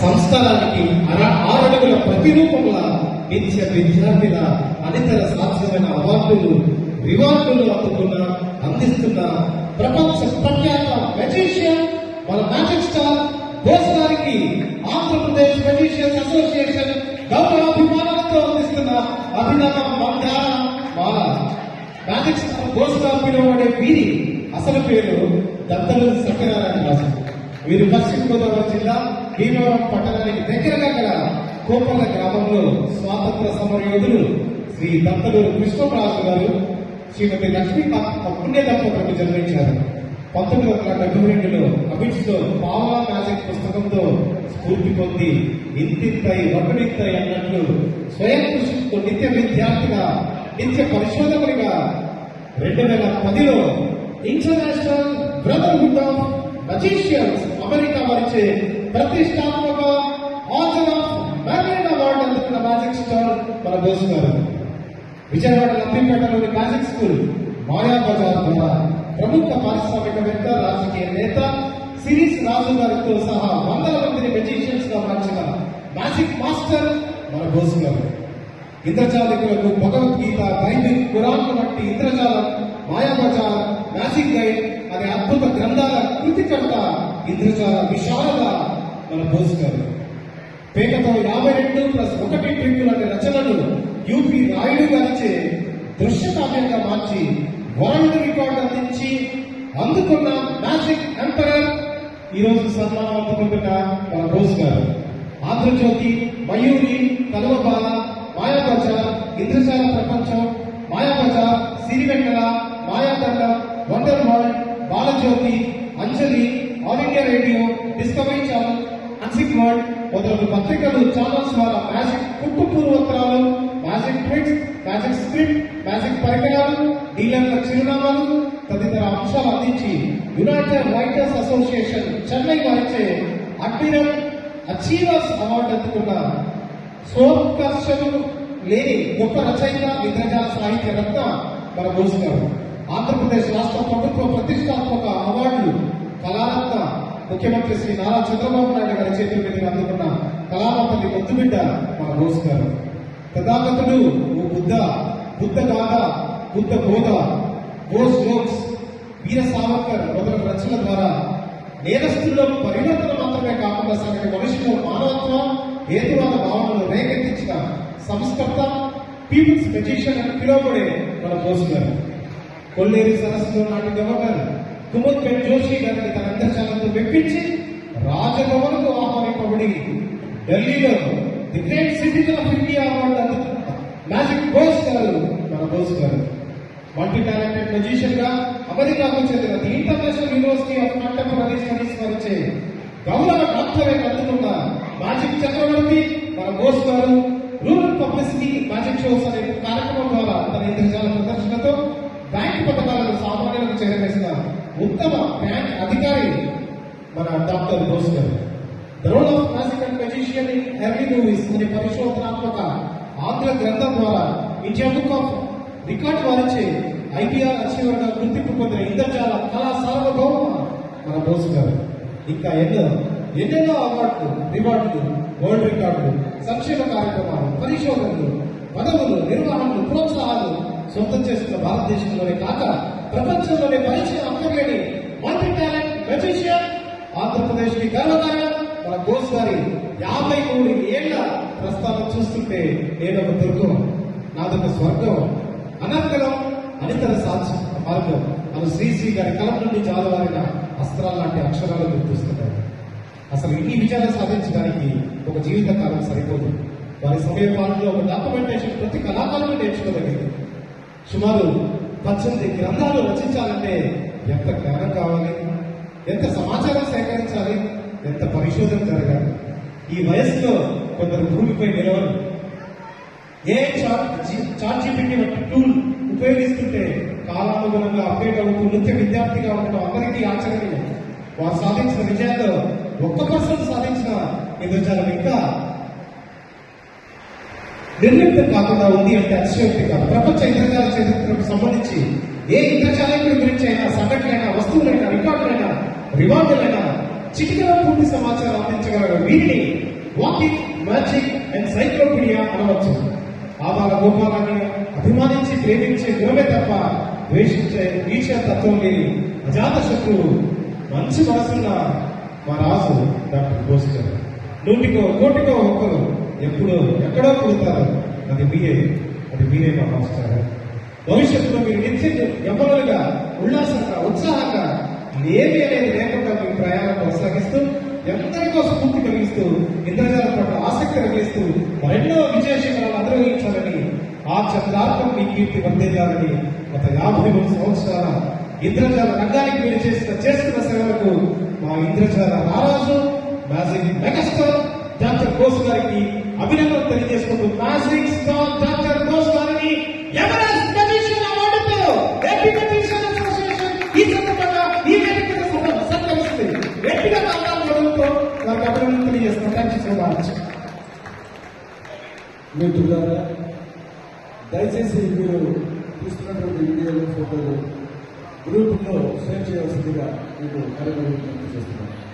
సంస్కారానికి అర ఆరడుగుల ప్రతిరూపంలా నిత్య విద్యార్థిల అనితర సాధ్యమైన అవార్డులు రివార్డులు అందుకున్న అందిస్తున్న ప్రపంచ ప్రఖ్యాత మెజిషియన్ మన మ్యాజిక్ స్టార్ బోస్ గారికి ఆంధ్రప్రదేశ్ మెజిషియన్స్ అసోసియేషన్ గౌరవాభిమానాలతో అందిస్తున్న అభినవ మందార మాల మ్యాజిక్ స్టార్ బోస్గా పిలువబడే వీరి అసలు పేరు దత్తలు సత్యనారాయణ రాజు. మీరు పశ్చిమ గోదావరి జిల్లా భీమవరం పట్టణానికి దగ్గరగా గల కోపల్ల గ్రామంలో స్వాతంత్ర సమర యోధులు శ్రీ దత్తలూరు కృష్ణరాజు గారు శ్రీమతి లక్ష్మీ పుణ్య దంపతులకు జన్మించారు పంతొమ్మిది వందల డెబ్బై రెండులో అబిడ్స్లో పావలా మ్యాజిక్ పుస్తకంతో స్ఫూర్తి పొంది ఇంతింతై ఒకటింతై అన్నట్లు స్వయం కృషితో నిత్య విద్యార్థిగా నిత్య పరిశోధకుడిగా రెండు వేల పదిలో International Brotherhood of Magicians America వారిచే ప్రతిష్టాత్మక ఆర్డర్ ఆఫ్ మ్యారియన్ అవార్డు అందుకున్న మ్యాజిక్ స్టార్ మన బోస్ గారు. విజయవాడ లంబిపేటలోని మ్యాజిక్ స్కూల్ మాయా బజార్ ద్వారా ప్రముఖ పారిశ్రామికవేత్త రాజకీయ నేత సిరీస్ రాజు గారితో సహా వందల మందిని మెజిషియన్స్గా మార్చిన మ్యాజిక్ మాస్టర్ మన బోస్ గారు. ఇంద్రజాలికులకు భగవద్గీత బైబిల్ ఖురాన్ వంటి ఇంద్రజాల మాయాబజార్ మ్యాజిక్ గైడ్ అనే అద్భుత గ్రంథాల కృతికర్త ఇంద్రజాల విశాలద మన బోస్ గారు పేకతో యాభై రెండు ప్లస్ ఒకటి ట్రిప్పులు అనే రచనలు యూపీ రాయుడు గారిచే దృశ్య కావ్యంగా మార్చి వరల్డ్ రికార్డ్ అందించి అందుకున్న మ్యాజిక్ ఎంపరర్ ఈ రోజు సన్మానం అందుకుంటున్న మన బోస్ గారు ఆంధ్రజ్యోతి మయూరి కలవబాల మాయాబజార్ ఇంద్రజాల ప్రపంచం Mayabazar Sirivennela Mayadanda Balajyothi Anjali All India Radio Discovery Channel అన్సిక్ World మొదలగు పత్రికలు ఛానల్స్ ద్వారా మ్యాజిక్ పుట్టు పూర్వోత్తరాలు magic tricks magic script magic పరికరాలు డీలర్ల చిరునామాలు తదితర అంశాలు అందించి యునైటెడ్ రైటర్స్ అసోసియేషన్ చెన్నై వారిచే అడ్మిరల్ అచీవర్స్ అవార్డు అందుకున్న సోత్కర్షలు లేని గొప్ప రచయిత ఇంద్రజాల సాహిత్య రత్న మన బోస్ గారు ఆంధ్రప్రదేశ్ రాష్ట్ర ప్రభుత్వ ప్రతిష్టాత్మక అవార్డులు కళారత్న ముఖ్యమంత్రి శ్రీ నారా చంద్రబాబు నాయుడు గారి చేతుల మీద అందుకున్న కళామతల్లి ముద్దుబిడ్డ మన రోజు గారు. తథాగతుడు ఓ బుద్ధ బుద్ధ గాథ బుద్ధ బోధ బోస్ జోక్స్ వీర సావర్కర్ మొదటి రచనల ద్వారా నేరస్తుల్లో పరివర్తన మాత్రమే కాకుండా సగటు మనుషులు మానవత్వ హేతువాద భావనలు రేకెత్తించిన సంస్కర్త పీపుల్స్ మెజిషియన్ అని పిలువబడే మన బోస్ గారు. కొల్లేరు సరస్సులో నాటి గవర్నర్ కుముద్ జోషి గారిని తన అంతర్జాలంతో మెప్పించి రాజభవన్కు ఆహ్వానింపబడి ఢిల్లీలో the Great Citizen of India award అందుకున్న మ్యాజిక్ బోస్ గారు మన బోస్ గారు. మల్టీ టాలెంటెడ్ మ్యూజిషియన్గా అమెరికాకు చెందిన The International University of Contemporary Studies వారిచే గౌరవ డాక్టరేట్ అందుకున్న మ్యాజిక్ చక్రవర్తి మన బోస్ గారు రూరల్ పబ్లిసిటీ మ్యాజిక్ షోస్ అనే కార్యక్రమం ద్వారా తన ఇంద్రజాల ప్రదర్శన ఉత్తమ బ్యాంక్ అధికారి మన డాక్టర్ బోస్ గారు. The role of classical magician in early movies అనే పరిశోధనాత్మక ఆంధ్ర గ్రంథం ద్వారా ఇండియా బుక్ ఆఫ్ రికార్డ్ వారిచే ఐపీఆర్ అచీవర్గా గుర్తింపు పొందిన ఇంద్రజాల కళా సార్వభౌమ మన బోస్ గారు. ఇంకా ఎన్నో ఎన్నెన్నో అవార్డులు రివార్డులు వరల్డ్ రికార్డులు సంక్షేమ కార్యక్రమాలు పరిశోధనలు పదవులు నిర్వహణలు ప్రోత్సాహాలు సొంతం చేస్తున్న భారతదేశంలోనే కాక ప్రపంచంలోనే పరిచయం అక్కర్లేని మల్టీ టాలెంట్ మెజిషియన్ ఆంధ్రప్రదేశ్కి గర్వకారణం మన బోస్ గారి యాభై మూడు ఏళ్ళ ప్రస్తావన చూస్తుంటే నేను ఒక దుర్గం నాదొక స్వర్గం అనర్గలం అనితర సాధ్య మార్గం మన శ్రీశ్రీ గారి కలం నుండి జాలవారిన అస్త్రాలు లాంటి అక్షరాలు గుర్తిస్తున్నాయి అసలు ఇన్ని విజయాలు సాధించడానికి ఒక జీవిత కాలం సరిపోదు. వారి సమయ పాలనలో ఒక డాక్యుమెంటేషన్ ప్రతి కళాకారులు నేర్చుకోదగింది సుమారు పద్దెనిమిది గ్రంథాలు రచించాలంటే ఎంత జ్ఞానం కావాలి? ఎంత సమాచారం సేకరించాలి? ఎంత పరిశోధన జరగాలి? ఈ వయసులో కొందరు భూమిపై నిలవరు. ఏ చాట్ జీపీటీ వంటి టూల్ ఉపయోగిస్తుంటే కాలానుగుణంగా అప్డేట్ అవుతూ నృత్య విద్యార్థిగా ఉండడం అందరికీ ఆశ్చర్యమే. వారు సాధించిన విజయాల్లో ఒక్క పర్సెంట్ సాధించిన ఇంద్రజాలం ఇంకా నిర్లిప్త కాకుండా ఉంది అంటే అతిశయోక్తి కాదు ప్రపంచ ఇంద్రజాల చరిత్రకు సంబంధించి ఏ ఇంద్రజాలకుడి గురించి అయినా సంఘటనైనా వస్తువులైనా రికార్డులైనా రివార్డులైనా చిటికల పూర్తి సమాచారం అందించగలరు వీరిని వాకింగ్ మ్యాజిక్ అండ్ సైక్లోపీడియా అనవచ్చు. ఆబాల గోపాలాన్ని అభిమానించి ప్రేమించే గుణమే తప్ప ద్వేషించే ఈర్ష్య తత్వం లేని అజాత శత్రువు మంచి మనసున్న మా రాజు డాక్టర్ బోస్ నూటికో కోటికో ఒక్కరు ఎప్పుడో ఎక్కడో పుడతారు అది మీరే అది మీరే మా మాస్టర్. భవిష్యత్తులో మీరు నిత్య యవ్వనులుగా ఉల్లాసంగా ఉత్సాహంగా ఏమి అనేది లేకుండా మీ ప్రయాణం కొనసాగిస్తూ ఎందరికో స్ఫూర్తి కలిగిస్తూ ఇంద్రజాల పట్ల ఆసక్తి కలిగిస్తూ మరెన్నో విజయ శిఖరాలు ఆ చంద్రార్థం మీ కీర్తి వర్ధిల్లాలని గత యాభై మూడు సంవత్సరాల ఇంద్రజాల రంగానికి మీరు చేసిన చేస్తున్న సేవలకు మా ఇంద్రజాల రారాజు మ్యాజిక్ మెగాస్టార్ బోస్ గారికి అభినందనలు తెలియజేసుకుంటూ మ్యాజిక్ స్టార్ డాక్టర్ బోస్ గారిని ఎవరెస్ట్ మెజిషియన్ అవార్డుతో ఏపీ మెజిషియన్ అసోసియేషన్. ఈ సందర్భంగా ఈ వేదిక మీద సత్క- సత్కరిస్తుంది వ్యక్తిగత అందాలతో వారికి అభినందనలు తెలియజేస్తున్నాం. థ్యాంక్ యూ సో మచ్ మిత్రులారా దయచేసి మీరు తీసుకున్నటువంటి వీడియోలు ఫోటోలు గ్రూపుల్లో షేర్ చేయవలసిందిగా మీకు కార్యక్రమం చేస్తున్నాను.